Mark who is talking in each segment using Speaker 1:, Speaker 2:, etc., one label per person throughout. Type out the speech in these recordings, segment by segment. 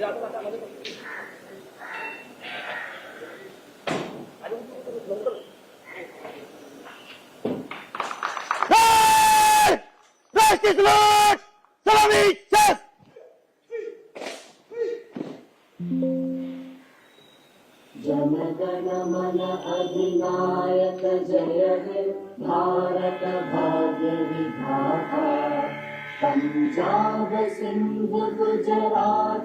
Speaker 1: Justice Lord! Salami! अधिनायक जय हे भारत भाग्य विधाता पञ्चाद सिंह जलाकमराखा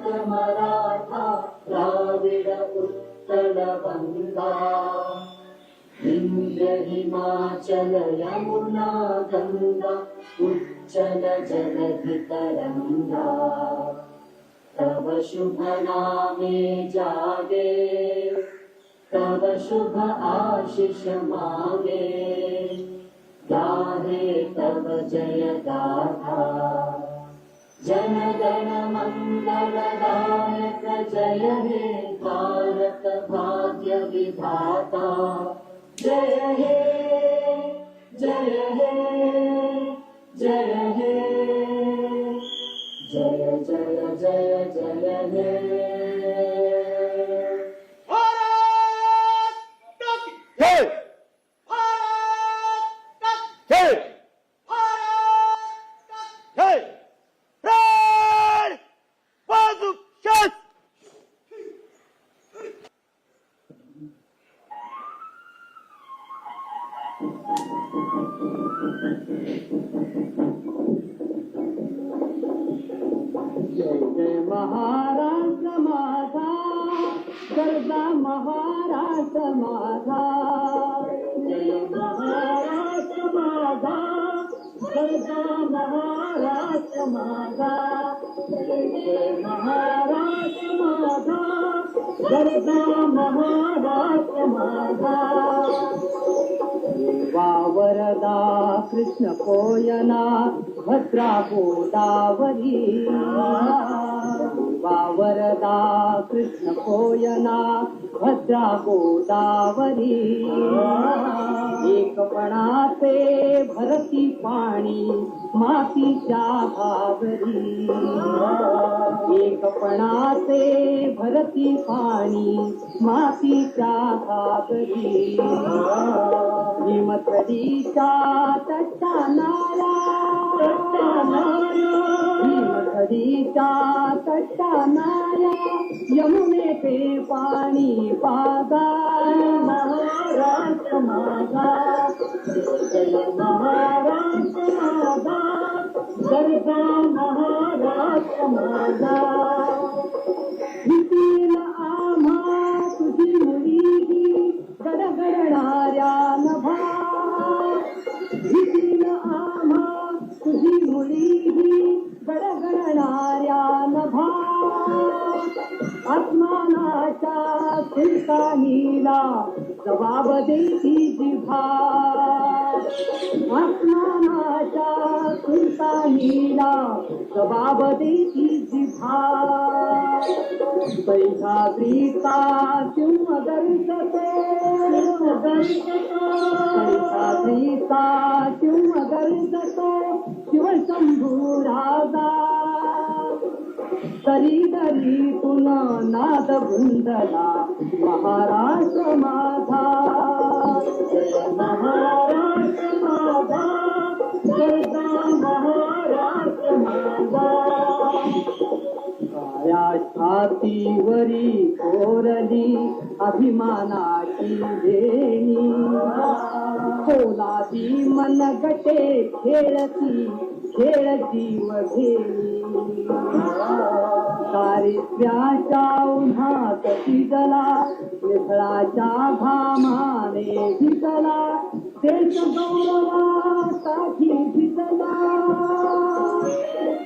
Speaker 1: प्राविद उत्तम इन्द्र हिमाचल यमुना कङ्गल जगदृतरङ्गा तव शुभ जागे तव शुभ आशिष मागे गाहे तब जय गाथा जन गण मंगल गायक जय हे भारत भाग्य विधाता जय हे जय हे जय हे जय जय जय जय हे
Speaker 2: जय
Speaker 3: जय
Speaker 2: महाराज माता
Speaker 3: करदा
Speaker 2: महाराज माता
Speaker 3: जय
Speaker 1: महाराज माता करदा महाराज माता महाराज माता करदा महाराज माता वरदा कोयना भद्रा गोदावरी वरदा कृष्ण कोयना भद्रा गोदावरी से भरती पाणी चा भावरी कपणाचे भरती पाणी मातीच्या कागदी हिमतडीचा तट्टानारा हिमतडीचा यमुने ते पाणी पागा महाराष्ट्र माझा महाराष्ट्र माझा गरजा महाराष्ट्र माझा भीतीला आम्हा तुझी मुलीही गडगडणाऱ्या नभा भीतीला आम्हा तुझी मुलीही गडगडणाऱ्या नभा आत्मानाच्या सुलतानीला जबाब देती जिभा मीना जवाब देती जिभा पैसा सीता क्यों दर्शते पैसा सीता क्यों दर्शतो शिव शंभू राजा तरी तरी तुना नाद बुंदला महाराष्ट्र माझा महाराष्ट्र माझा हातीवरी कोरली अभिमानाची वेणी मन गटे खेळती खेळती मघेणी दारिद्र्याच्या उन्हात जला मिसळाच्या भामाने भिजला देश गौरवासाठी भिजला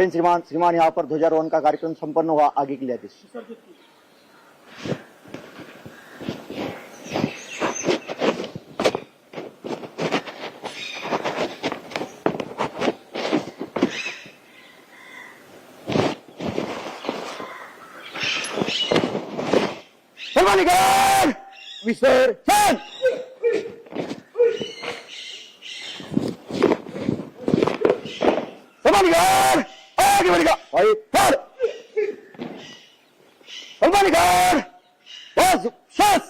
Speaker 3: जैन श्रीमान श्रीमान यहाँ पर ध्वजारोहण का कार्यक्रम संपन्न हुआ आगे के लिए आदेश विसर्जन guys! மெடிக்க பை பார் அல்பானிகார் பாஸ் சாஸ்